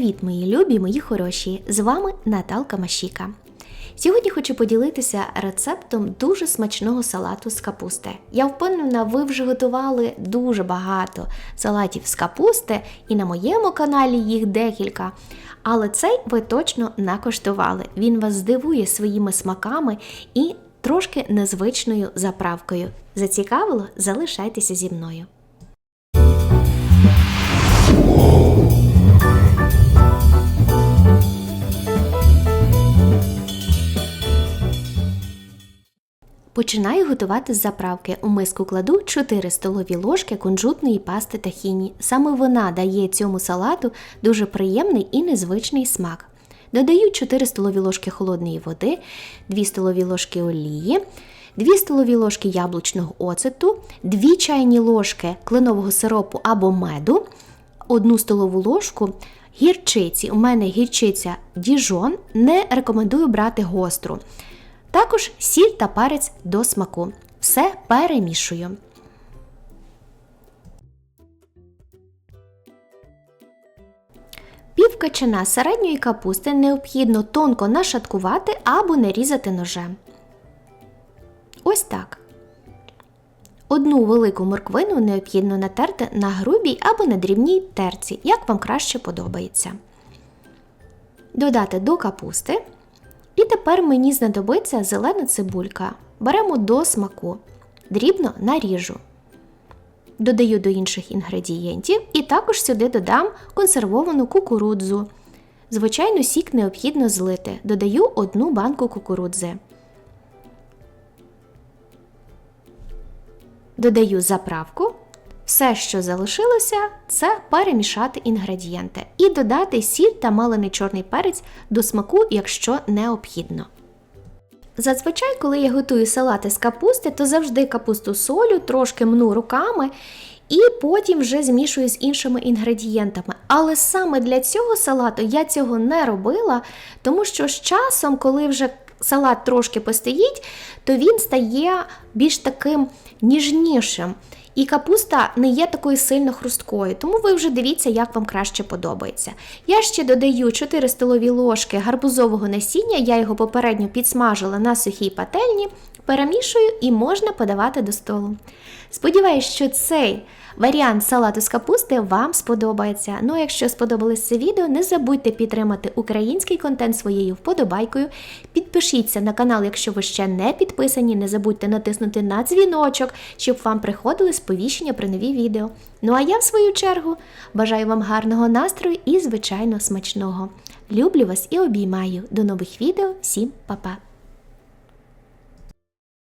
Привіт, мої любі, мої хороші! З вами Наталка Машіка. Сьогодні хочу поділитися рецептом дуже смачного салату з капусти. Я впевнена, ви вже готували дуже багато салатів з капусти, і на моєму каналі їх декілька. Але цей ви точно накоштували. Він вас здивує своїми смаками і трошки незвичною заправкою. Зацікавило? Залишайтеся зі мною. Починаю готувати з заправки. У миску кладу 4 столові ложки кунжутної пасти тахіні. Саме вона дає цьому салату дуже приємний і незвичний смак. Додаю 4 столові ложки холодної води, 2 столові ложки олії, 2 столові ложки яблучного оцету, 2 чайні ложки кленового сиропу або меду, 1 столову ложку гірчиці. У мене гірчиця діжон, не рекомендую брати гостру. Також сіль та перець до смаку. Все перемішую. Пів качана середньої капусти необхідно тонко нашаткувати або нарізати ножем. Ось так. Одну велику морквину необхідно натерти на грубій або на дрібній терці, як вам краще подобається. Додати до капусти. Тепер мені знадобиться зелена цибулька. Беремо до смаку, дрібно наріжу. Додаю до інших інгредієнтів і також сюди додам консервовану кукурудзу. Звичайно, сік необхідно злити. Додаю одну банку кукурудзи. Додаю заправку. Все, що залишилося, це перемішати інгредієнти і додати сіль та малений чорний перець до смаку, якщо необхідно. Зазвичай, коли я готую салати з капусти, то завжди капусту солю, трошки мну руками і потім вже змішую з іншими інгредієнтами. Але саме для цього салату я цього не робила, тому що з часом, коли вже салат трошки постоїть, то він стає більш таким ніжнішим. І капуста не є такою сильно хрусткою, тому ви вже дивіться, як вам краще подобається. Я ще додаю 4 столові ложки гарбузового насіння, я його попередньо підсмажила на сухій пательні, перемішую і можна подавати до столу. Сподіваюсь, що цей варіант салату з капусти вам сподобається. Ну а якщо сподобалось це відео, не забудьте підтримати український контент своєю вподобайкою. Підпишіться на канал, якщо ви ще не підписані, не забудьте натиснути на дзвіночок, щоб вам приходили сповіщення про нові відео. Ну а я, в свою чергу, бажаю вам гарного настрою і, звичайно, смачного. Люблю вас і обіймаю. До нових відео, всім па-па!